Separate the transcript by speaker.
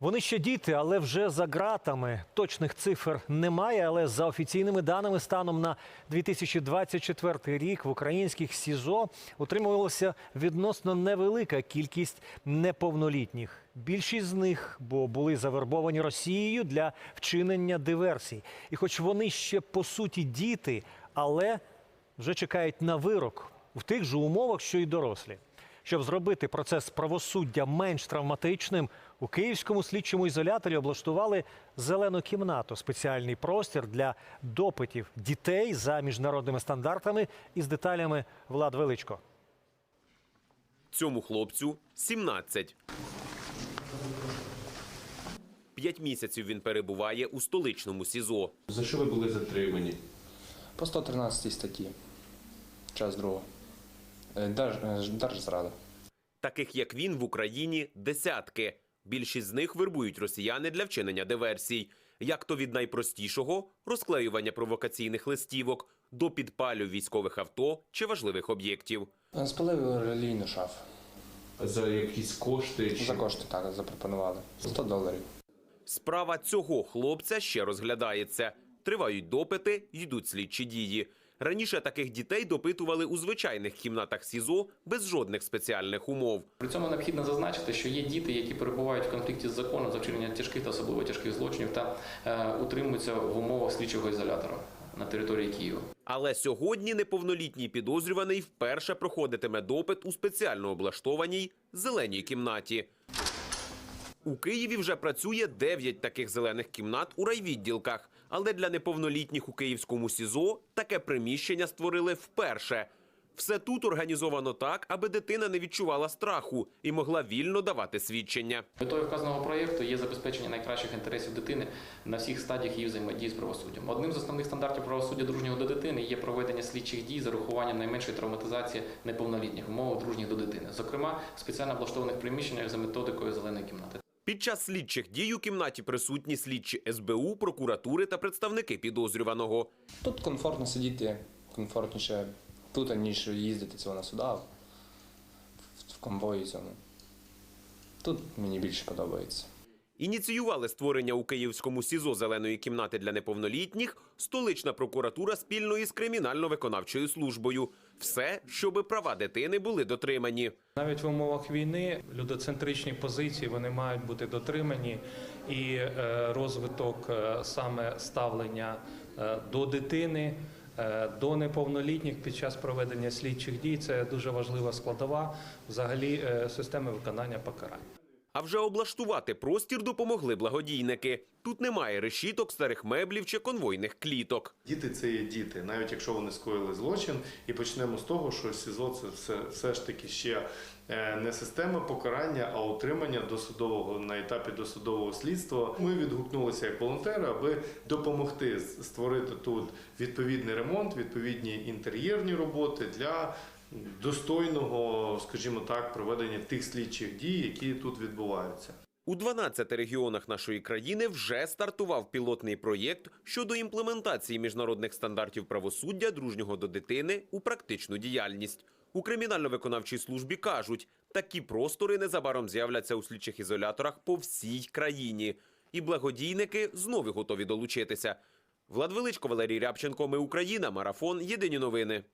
Speaker 1: Вони ще діти, але вже за ґратами. Точних цифр немає, але за офіційними даними станом на 2024 рік в українських СІЗО утримувалася відносно невелика кількість неповнолітніх. Більшість з них, бо були завербовані Росією для вчинення диверсій. І хоч вони ще по суті діти, але вже чекають на вирок в тих же умовах, що й дорослі. Щоб зробити процес правосуддя менш травматичним, у київському слідчому ізоляторі облаштували зелену кімнату, спеціальний простір для допитів дітей за міжнародними стандартами із деталями Влад Величко.
Speaker 2: Цьому хлопцю 17. П'ять місяців він перебуває у столичному СІЗО.
Speaker 3: За що ви були затримані?
Speaker 4: По 113 статті. Час другого. Е, Держ, Держзрада.
Speaker 2: Таких як він в Україні десятки. Більшість з них вербують росіяни для вчинення диверсій, як то від найпростішого розклеювання провокаційних листівок до підпалю військових авто чи важливих об'єктів.
Speaker 4: Е, Спалив релійну шаф.
Speaker 3: За якісь кошти? Чи...
Speaker 4: За кошти так запропонували. 100 доларів.
Speaker 2: Справа цього хлопця ще розглядається. Тривають допити, йдуть слідчі дії. Раніше таких дітей допитували у звичайних кімнатах СІЗО без жодних спеціальних умов.
Speaker 5: При цьому необхідно зазначити, що є діти, які перебувають в конфлікті з законом за вчинення тяжких та особливо тяжких злочинів та е, утримуються в умовах слідчого ізолятора на території Києва.
Speaker 2: Але сьогодні неповнолітній підозрюваний вперше проходитиме допит у спеціально облаштованій зеленій кімнаті. У Києві вже працює 9 таких зелених кімнат у райвідділках. Але для неповнолітніх у київському СІЗО таке приміщення створили вперше. Все тут організовано так, аби дитина не відчувала страху і могла вільно давати свідчення.
Speaker 5: Метою вказаного проєкту є забезпечення найкращих інтересів дитини на всіх стадіях її взаємодії з правосуддям. Одним з основних стандартів правосуддя дружнього до дитини є проведення слідчих дій за рахуванням найменшої травматизації неповнолітніх в умовах дружніх до дитини, зокрема в спеціально облаштованих приміщеннях за методикою зеленої кімнати.
Speaker 2: Під час слідчих дій у кімнаті присутні слідчі СБУ, прокуратури та представники підозрюваного.
Speaker 4: Тут комфортно сидіти, комфортніше тут, ніж їздити цього на суда в, комбої. цьому. Тут мені більше подобається.
Speaker 2: Ініціювали створення у київському СІЗО зеленої кімнати для неповнолітніх столична прокуратура спільно із кримінально-виконавчою службою. Все, щоби права дитини були дотримані.
Speaker 6: Навіть в умовах війни людоцентричні позиції вони мають бути дотримані, і е, розвиток е, саме ставлення е, до дитини, до неповнолітніх під час проведення слідчих дій це дуже важлива складова взагалі системи виконання покарань.
Speaker 2: А вже облаштувати простір допомогли благодійники. Тут немає решіток, старих меблів чи конвойних кліток.
Speaker 7: Діти це є діти, навіть якщо вони скоїли злочин, і почнемо з того, що СІЗО це все, все ж таки ще е, не система покарання, а утримання досудового на етапі досудового слідства. Ми відгукнулися як волонтери, аби допомогти створити тут відповідний ремонт, відповідні інтер'єрні роботи для достойного, скажімо так, проведення тих слідчих дій, які тут відбуваються.
Speaker 2: У 12 регіонах нашої країни вже стартував пілотний проєкт щодо імплементації міжнародних стандартів правосуддя дружнього до дитини у практичну діяльність. У кримінально-виконавчій службі кажуть, такі простори незабаром з'являться у слідчих ізоляторах по всій країні. І благодійники знову готові долучитися. Влад Величко, Валерій Рябченко. Ми Україна. Марафон. Єдині новини.